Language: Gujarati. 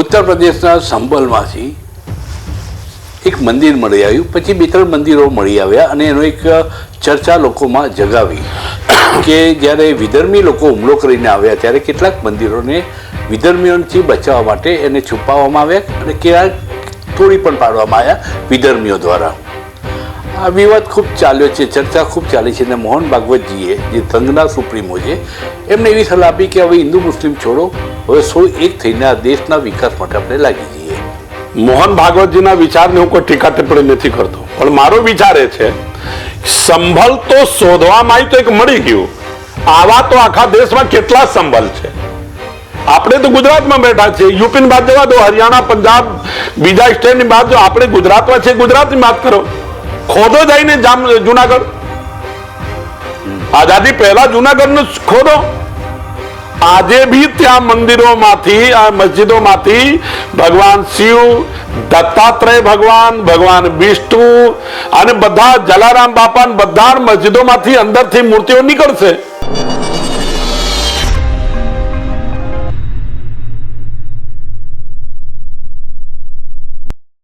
ઉત્તર પ્રદેશના સંભલમાંથી એક મંદિર મળી આવ્યું. પછી બે ત્રણ મંદિરો મળી આવ્યા અને એનો એક ચર્ચા લોકોમાં જગાવી કે જ્યારે વિધર્મી લોકો હુમલો કરીને આવ્યા ત્યારે કેટલાક મંદિરોને વિધર્મીઓથી બચાવવા માટે એને છુપાવવામાં આવ્યા અને ક્યાંક તોડી પણ પાડવામાં આવ્યા વિધર્મીઓ દ્વારા. આ વિવાદ ખૂબ ચાલ્યો છે, ચર્ચા ખૂબ ચાલી છે અને મોહન ભાગવતજીએ જે સંઘના સુપ્રીમો છે, એમને એવી સલાહ આપી કે હવે હિન્દુ મુસ્લિમ છોડો. હવે સો એક થઈને આ દેશના વિકાસ માટે આપણે લાગી જઈએ? મોહન ભાગવતજીના વિચારને હું કોઈ ટીકા ટિપ્પણી નથી કરતો. પણ મારો વિચાર એ છે, સંભલ તો શોધવામાં આવી તો એક મળી ગયું. આવા તો આખા દેશમાં કેટલા સંભલ છે? આપણે તો ગુજરાતમાં બેઠા છે યુપીની બાદ જવા દો, હરિયાણા, પંજાબ, બીજા સ્ટેટની બાદ જો, આપણે ગુજરાતમાં છે ગુજરાતની વાત કરો. ખોદો જઈને જામ જુનાગઢ. આઝાદી પહેલા જુનાગઢનું ખોદો. આજે બી ત્યાં મંદિરોમાંથી, આ મસ્જિદોમાંથી ભગવાન શિવ, દત્તાત્રેય ભગવાન ભગવાન વિષ્ણુ અને બધા જલારામ બાપા બધા મસ્જિદોમાંથી અંદરથી મૂર્તિઓ નીકળશે.